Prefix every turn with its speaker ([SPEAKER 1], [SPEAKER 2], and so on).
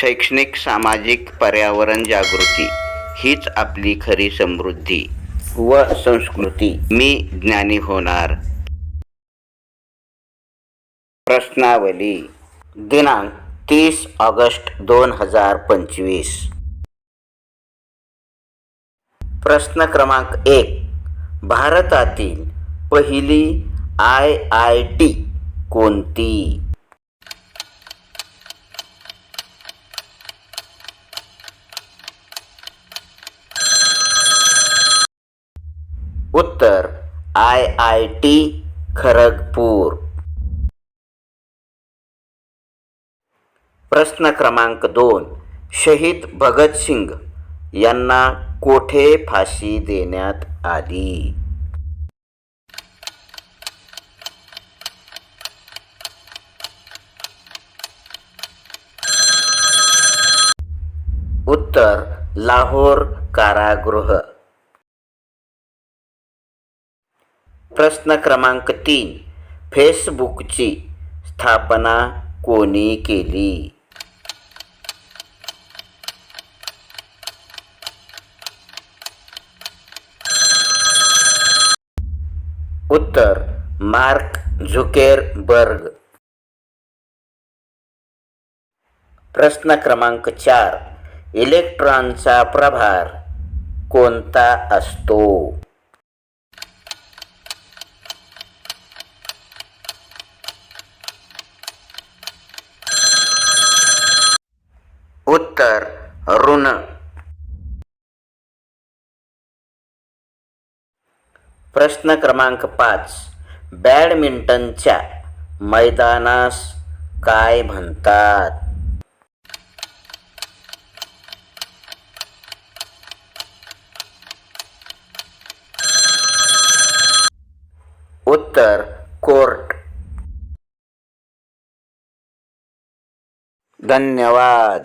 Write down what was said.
[SPEAKER 1] शैक्षणिक सामाजिक पर्यावरण जागृती हीच आपली खरी समृद्धी व संस्कृती. मी ज्ञानी होणार. प्रश्नावली. दिनांक तीस ऑगस्ट दोन हजार पंचवीस. प्रश्न क्रमांक एक. भारतातील पहिली आय आय टी कोणती? उत्तर आय आय टी खरगपूर. प्रश्न क्रमांक दोन शहीद भगतसिंग यांना कोठे फाशी देण्यात आली? उत्तर लाहोर कारागृह. प्रश्न क्रमांक तीन. फेसबुकची स्थापना कोणी केली? उत्तर मार्क झुकेरबर्ग. प्रश्न क्रमांक चार. इलेक्ट्रॉनचा प्रभार कोणता असतो उत्तर ऋण प्रश्न क्रमांक पाच. बॅडमिंटनच्या मैदानास काय म्हणतात? उत्तर कोर्ट. धन्यवाद.